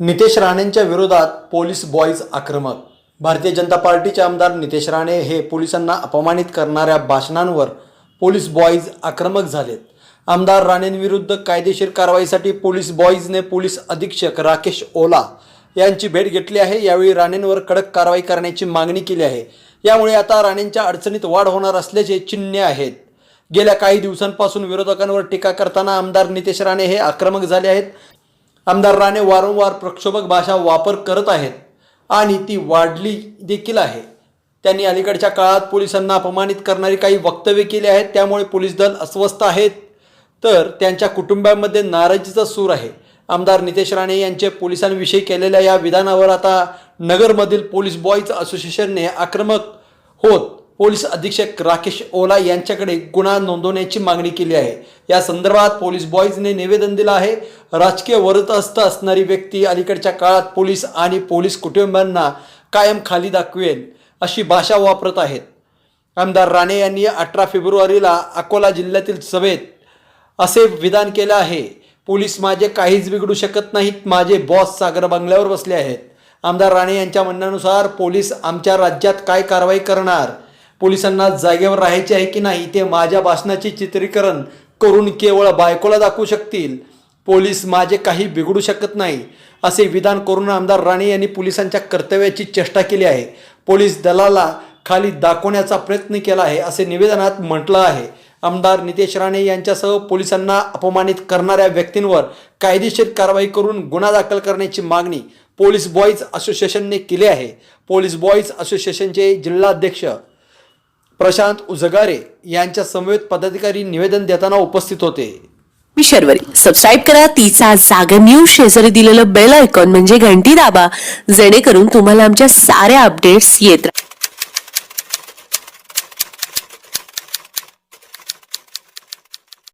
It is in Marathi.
नितेश राणेंच्या विरोधात पोलीस बॉईज आक्रमक. भारतीय जनता पार्टीचे आमदार नितेश राणे हे पोलिसांना अपमानित करणाऱ्या भाषणांवर पोलीस बॉईज आक्रमक झालेत. आमदार राणेंविरुद्ध कायदेशीर कारवाईसाठी पोलीस बॉईजने पोलीस अधीक्षक राकेश ओला यांची भेट घेतली आहे. यावेळी राणेंवर कडक कारवाई करण्याची मागणी केली आहे. यामुळे आता राणेंच्या अडचणीत वाढ होणार असल्याचे चिन्हे आहेत. गेल्या काही दिवसांपासून विरोधकांवर टीका करताना आमदार नितेश राणे हे आक्रमक झाले आहेत. आमदार राणे वारंवार प्रक्षोभक भाषा वापर करत आहेत आणि ती वाढली देखील आहे. त्यांनी अलीकडच्या काळात पोलिसांना अपमानित करणारी काही वक्तव्य केली आहेत त्यामुळे पोलीस दल अस्वस्थ आहेत. तर त्यांच्या कुटुंबामध्ये नाराजीचा सूर आहे. आमदार नितेश राणे यांचे पोलिसांविषयी केलेल्या या विधानावर आता नगरमधील पोलीस बॉईज असोसिएशनने आक्रमक होत पोलीस अधीक्षक राकेश ओला यांच्याकडे गुन्हा नोंदवण्याची मागणी केली आहे. या संदर्भात पोलीस बॉईजने निवेदन दिलं आहे. राजकीय वरदहस्त असणारी व्यक्ती अलीकडच्या काळात पोलीस आणि पोलीस कुटुंबांना कायम खाली दाखवेल अशी भाषा वापरत आहेत. आमदार राणे यांनी अठरा फेब्रुवारीला अकोला जिल्ह्यातील सभेत असे विधान केलं आहे. पोलीस माझे काहीच बिघडू शकत नाहीत. माझे बॉस सागर बंगल्यावर बसले आहेत. आमदार राणे यांच्या म्हणण्यानुसार पोलीस आमच्या राज्यात काय कारवाई करणार? पोलिसांना जागेवर राहायचे आहे की नाही ते माझ्या भाषणाचे चित्रीकरण करून केवळ बायकोला दाखवू शकतील. पोलीस माझे काही बिघडू शकत नाही असे विधान करून आमदार राणे यांनी पोलिसांच्या कर्तव्याची चेष्टा केली आहे. पोलीस दलाला खाली दाखवण्याचा प्रयत्न केला आहे असे निवेदनात म्हटलं आहे. आमदार नितेश राणे यांच्यासह पोलिसांना अपमानित करणाऱ्या व्यक्तींवर कायदेशीर कारवाई करून गुन्हा दाखल करण्याची मागणी पोलीस बॉईज असोसिएशनने केली आहे. पोलीस बॉईज असोसिएशनचे जिल्हाध्यक्ष प्रशांत उजगारे यांच्या समवेत पदाधिकारी निवेदन देताना उपस्थित होते. मी शर्वरी. सबस्क्राईब करा. तिचा जागर न्यूज शेजारी दिलेलं बेल आयकॉन म्हणजे घंटी दाबा. जेणेकरून तुम्हाला आमच्या साऱ्या अपडेट्स येत